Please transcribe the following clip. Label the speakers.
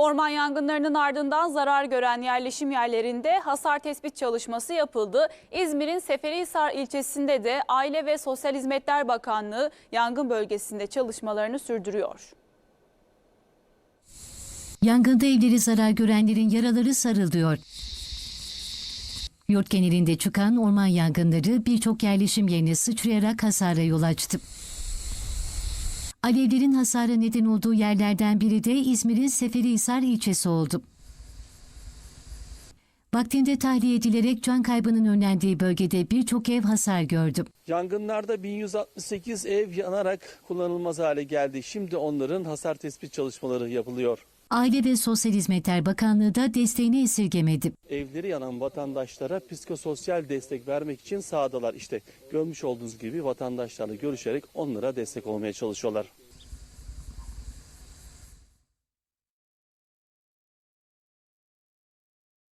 Speaker 1: Orman yangınlarının ardından zarar gören yerleşim yerlerinde hasar tespit çalışması yapıldı. İzmir'in Seferihisar ilçesinde de Aile ve Sosyal Hizmetler Bakanlığı yangın bölgesinde çalışmalarını sürdürüyor.
Speaker 2: Yangında evleri zarar görenlerin yaraları sarılıyor. Yurt genelinde çıkan orman yangınları birçok yerleşim yerine sıçrayarak hasara yol açtı. Alevlerin hasara neden olduğu yerlerden biri de İzmir'in Seferihisar ilçesi oldu. Vaktinde tahliye edilerek can kaybının önlendiği bölgede birçok ev hasar gördü.
Speaker 3: Yangınlarda 1168 ev yanarak kullanılmaz hale geldi. Şimdi onların hasar tespit çalışmaları yapılıyor.
Speaker 2: Aile ve Sosyal Hizmetler Bakanlığı da desteğini esirgemedi.
Speaker 3: Evleri yanan vatandaşlara psikososyal destek vermek için sahadalar. İşte görmüş olduğunuz gibi vatandaşlarla görüşerek onlara destek olmaya çalışıyorlar.